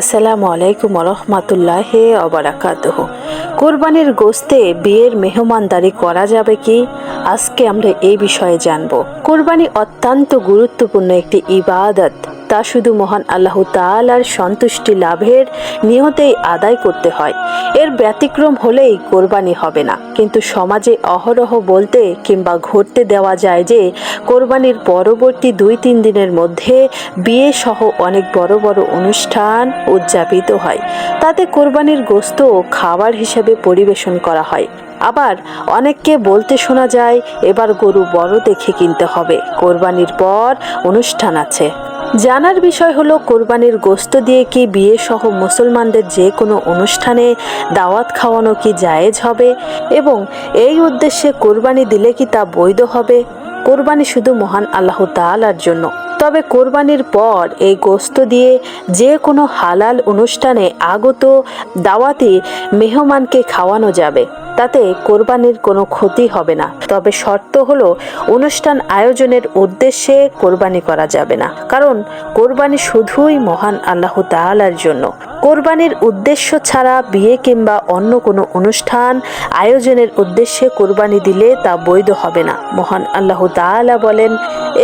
আসসালামু আলাইকুম রহমতুল্লাহ অবরাকাতহ কোরবানির গোস্তে বিয়ের মেহমানদারি করা যাবে কি? আজকে আমরা এই বিষয়ে জানব। কোরবানি অত্যন্ত গুরুত্বপূর্ণ একটি ইবাদত। তা শুধু মহান আল্লাহ তাআলার সন্তুষ্টি লাভের নিয়তেই আদায় করতে হয়। এর ব্যতিক্রম হলেই কোরবানি হবে না। কিন্তু সমাজে অহরহ বলতে কিংবা ঘটতে দেওয়া যায় যে, কোরবানির পরবর্তী দুই তিন দিনের মধ্যে বিয়ে সহ অনেক বড় বড় অনুষ্ঠান উদযাপিত হয়। তাতে কোরবানির গোস্ত খাবার হিসেবে পরিবেশন করা হয়। আবার অনেককে বলতে শোনা যায়, এবার গরু বড় দেখে কিনতে হবে। কোরবানির পর অনুষ্ঠান আছে। জানার বিষয় হলো, কোরবানির গোস্ত দিয়ে কি বিয়ে সহ মুসলমানদের যে কোনো অনুষ্ঠানে দাওয়াত খাওয়ানো কি জায়েজ হবে এবং এই উদ্দেশ্যে কোরবানি দিলে কি তা বৈধ হবে? কোরবানি শুধু মহান আল্লাহ তালার জন্য। তবে কোরবানির পর এই গোস্ত দিয়ে যে কোনো হালাল অনুষ্ঠানে আগত দাওয়াতি মেহমানকে খাওয়ানো যাবে। তাতে কোরবানির কোনো ক্ষতি হবে না। তবে শর্ত হলো, অনুষ্ঠান আয়োজনের উদ্দেশ্যে কোরবানি করা যাবে না। কারণ কোরবানি শুধুই মহান আল্লাহ তালার জন্য। কোরবানির উদ্দেশ্য ছাড়া বিয়ে কিংবা অন্য কোনো অনুষ্ঠান আয়োজনের উদ্দেশ্যে কোরবানি দিলে তা বৈধ হবে না। মহান আল্লাহ তাআলা বলেন,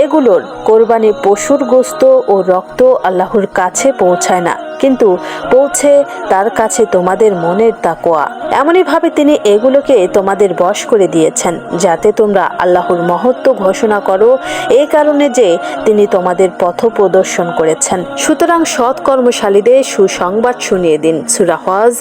এগুলোর কোরবানি পশুর গোস্ত ও রক্ত আল্লাহর কাছে পৌঁছায় না, কিন্তু পৌঁছে তার কাছে তোমাদের মনের তাকোয়া এমনইভাবে তিনি এগুলোকে তোমাদের বশ করে দিয়েছেন, যাতে তোমরা আল্লাহর মহত্ব ঘোষণা করো। এই কারণে যে তিনি তোমাদের পথ প্রদর্শন করেছেন। সুতরাং সৎ কর্মশালীদের সুসংবাদ শুনিয়ে দিন সুরাহজ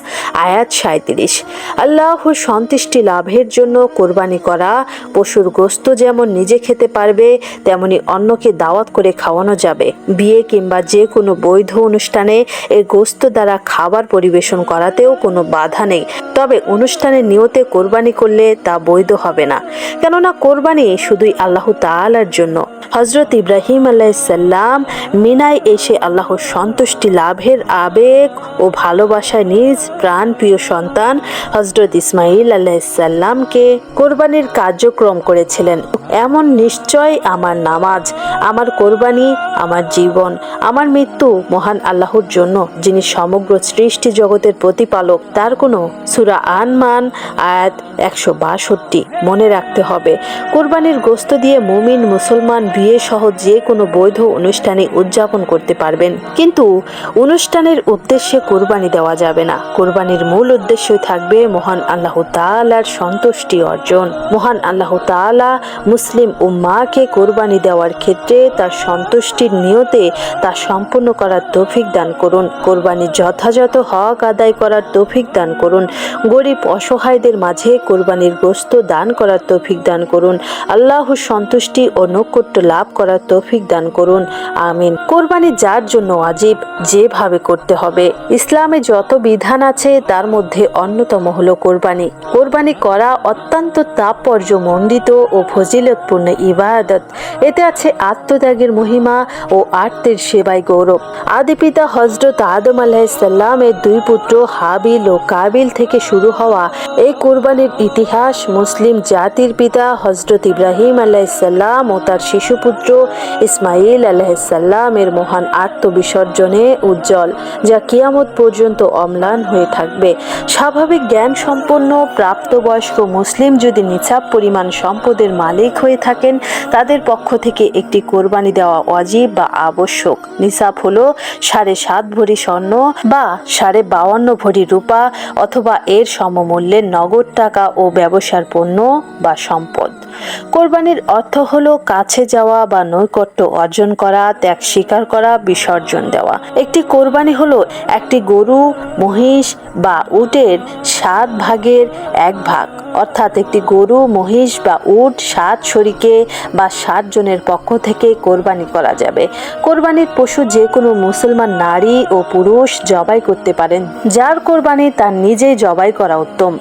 আয়াত সাঁত্রিশ আল্লাহর সন্তুষ্টি লাভের জন্য কোরবানি করা, পশুর গোস্ত যেমন নিজে খেতে পারবে, তেমনি অন্যকে দাওয়াত করে খাওয়ানো যাবে। বিয়ে কিংবা যে কোনো বৈধ অনুষ্ঠানে এই গোস্ত দ্বারা খাবার পরিবেশন করাতেও কোনো বাধা নেই। তবে অনুষ্ঠানের নিয়তে কোরবানি করলে তা বৈধ হবে না। কেননা কোরবানি শুধুই আল্লাহ তাআলার জন্য। হজরত ইব্রাহিম আলাইসাল্লাম মিনায় এসে আল্লাহর সন্তুষ্টি লাভের আবেগ ও ভালোবাসায় নিজ প্রাণ প্রিয় সন্তান হজরত ইসমাইল আলাইসাল্লামকে কোরবানির কার্যক্রম করেছিলেন। এমন নিশ্চয় আমার নামাজ, আমার কোরবানি, আমার জীবন, আমার মৃত্যু মহান আল্লাহর জন্য, যিনি সমগ্র সৃষ্টি জগতের প্রতিপালক, তার কোনো সুরা আনমান, আয়াত একশো বাষট্টি মনে রাখতে হবে। কোরবানির গোস্ত দিয়ে মুমিন, মুসলমান বিয়ে সহ যে কোনো বৈধ অনুষ্ঠানে উদযাপন করতে পারবেন। কিন্তু অনুষ্ঠানের উদ্দেশ্যে কোরবানি দেওয়া যাবে না। কোরবানির মূল উদ্দেশ্যই থাকবে মহান আল্লাহ তাআলার সন্তুষ্টি অর্জন। মহান আল্লাহ তাআলা মুসলিম উম্মাকে কোরবানি দেওয়ার ক্ষেত্রে তার সন্তুষ্টির নিয়তে তা সম্পূর্ণ করার তৌফিক দান করুন। কোরবানির যথাযথ হক আদায় করার তৌফিক দান করুন। গরিব অসহায়দের মাঝে কোরবানির গোস্ত দান করার তৌফিক দান করুন। আল্লাহর সন্তুষ্টি ও নৈকট্য লাভ করার তৌফিক দান করুন। আমিন। কোরবানি যার জন্য আজীব যেভাবে করতে হবে। ইসলামে যত বিধান আছে, তার মধ্যে অন্যতম হল কোরবানি। কোরবানি করা অত্যন্ত তাৎপর্যমণ্ডিত ও ফজিলতপূর্ণ ইবাদত। এতে আছে আত্মত্যাগের মহিমা ও আত্মের সেবায় গৌরব। আদি পিতা হজরত আদম আলাহিসাল্লামের দুই পুত্র হাবিল ও কাবিল থেকে শুরু হওয়া এই কোরবানির ইতিহাস মুসলিম জাতির পিতা হজরত ইব্রাহিম আলাহিসাল্লাম ও তার শিশুপুত্র ইসমাইল আলাইসাল্লামের মহান আত্মবিসর্জনে উজ্জ্বল, যা কিয়ামত পর্যন্ত অম্লান হয়ে থাকবে। স্বাভাবিক জ্ঞান সম্পন্ন প্রাপ্তবয়স্ক মুসলিম যদি নিছাব পরিমাণ সম্পদের মালিক হয়ে থাকেন, তাদের পক্ষ থেকে একটি কোরবানি দেওয়া অজীব বা আবশ্যক। নিসাব হলো সাড়ে সাত ভরি স্বর্ণ বা সাড়ে বাউান্ন ভরি রূপা অথবা এর সমমূল্যের নগদ টাকা ও ব্যবসার পণ্য বা সম্পদ। কোরবানির অর্থ হলো কাছে যাওয়া বা নৈকট্য অর্জন করা, ত্যাগ স্বীকার করা, বিসর্জন দেওয়া। একটি কোরবানি হলো একটি গরু, মহিষ বা উটের সাত ভাগের এক ভাগ। অর্থাৎ একটি গরু, মহিষ বা উট সাত শরীকে বা সাত জনের পক্ষ থেকে কোরবানি করা যাবে। কোরবানির পশু যে কোনো মুসলমান নারী ও পুরুষ জবাই করতে পারেন। যার কোরবানি তার নিজেই জবাই করা উত্তম।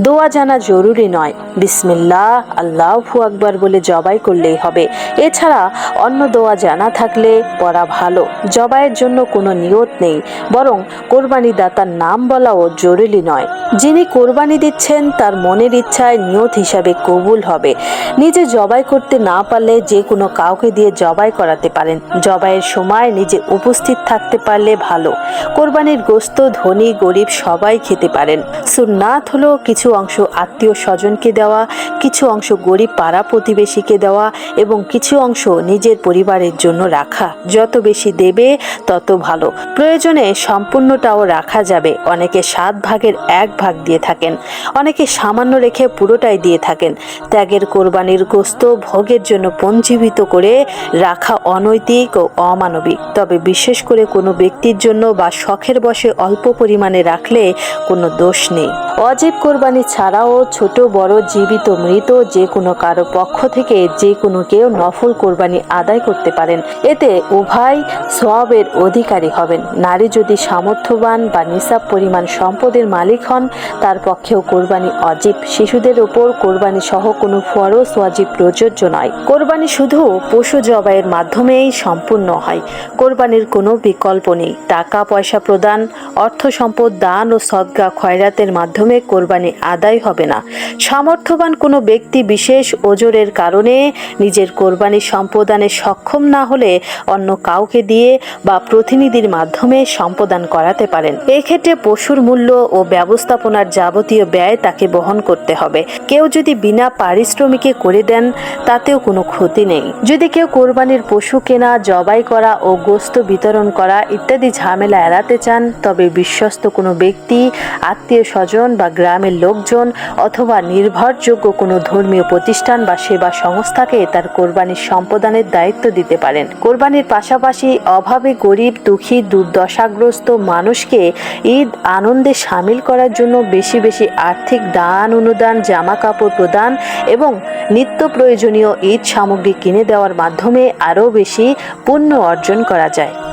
দোয়া জানা জরুরি নয়। বিসমিল্লাহ, আল্লাহু আকবার বলে জবাই করলেই হবে। এছাড়া অন্য দোয়া জানা থাকলে পড়া ভালো। জবাইয়ের জন্য কোনো নিয়ত নেই, বরং কোরবানি দাতার নাম বলাও জরুরি নয়। যিনি কোরবানি দিচ্ছেন, তার মনের ইচ্ছায় নিয়ত হিসাবে কবুল হবে। নিজে জবাই করতে না পারলে যে কোনো কাউকে দিয়ে জবাই করাতে পারেন। জবাইয়ের সময় নিজে উপস্থিত থাকতে পারলে ভালো। কোরবানির গোস্ত, ধনী, গরিব সবাই খেতে পারেন। সুন্নাত হলো কিছু অংশ আত্মীয় স্বজনকে দেওয়া, কিছু অংশ গরিব পাড়া প্রতিবেশীকে দেওয়া এবং কিছু অংশ নিজের পরিবারের জন্য রাখা। যত বেশি দেবে, তত ভালো। প্রয়োজনে সম্পূর্ণটাও রাখা যাবে। অনেকে সাত ভাগের এক ভাগ দিয়ে থাকেন। অনেকে সামান্য রেখে পুরোটাই দিয়ে থাকেন। ত্যাগের কোরবানির গোস্ত ভোগের জন্য পঞ্জীবিত করে রাখা অনৈতিক ও অমানবিক। তবে বিশেষ করে কোনো ব্যক্তির জন্য বা শখের বসে অল্প পরিমাণে রাখলে কোনো দোষ নেই। অজীব কোরবানি ছাড়াও ছোট, বড়, জীবিত, মৃত যে কোনো কারও পক্ষ থেকে যে কোনো কেউ নফল কোরবানি আদায় করতে পারেন। এতে উভয় সবের অধিকারী হবেন। নারী যদি সামর্থ্যবান বা নিসাব পরিমাণ সম্পদের মালিক হন, তার পক্ষেও কোরবানি অজীব। শিশুদের ওপর কোরবানি সহ কোনো ফরজ, ওয়াজিব প্রযোজ্য নয়। কোরবানি শুধু পশু জবাইয়ের মাধ্যমেই সম্পূর্ণ হয়। কোরবানির কোনো বিকল্প নেই। টাকা, পয়সা প্রদান, অর্থ সম্পদ, দান ও সদ্গা খয়রাতের মাধ্যমে কোরবানি আদায় হবে না। সামর্থ্যবান কোনো ব্যক্তি বিশেষ ওজোরের কারণে নিজের কোরবানি সম্পদানে সক্ষম না হলে অন্য কাউকে দিয়ে বা প্রতিনিধির মাধ্যমে সম্পদান করাতে পারেন। এক্ষেত্রে পশুর মূল্য ও ব্যবস্থাপনার যাবতীয় ব্যয় তাকে বহন করতে হবে। কেউ যদি বিনা পারিশ্রমিকে করে দেন, তাতেও কোনো ক্ষতি নেই। যদি কেউ কোরবানির পশু কেনা, জবাই করা ও গোস্ত বিতরণ করা ইত্যাদি ঝামেলা এড়াতে চান, তবে বিশ্বস্ত কোনো ব্যক্তি, আত্মীয় স্বজন বা গ্রামের লোকজন অথবা নির্ভরযোগ্য কোনো ধর্মীয় প্রতিষ্ঠান বা সেবা সংস্থাকে তার কোরবানির সম্পদানের দায়িত্ব দিতে পারেন। কোরবানির পাশাপাশি অভাবে গরিব, দুঃখী, দুর্দশাগ্রস্ত মানুষকে ঈদ আনন্দে সামিল করার জন্য বেশি বেশি আর্থিক দান, অনুদান জামা কাপড় প্রদান এবং নিত্য প্রয়োজনীয় ঈদ সামগ্রী কিনে দেওয়ার মাধ্যমে আরও বেশি পুণ্য অর্জন করা যায়।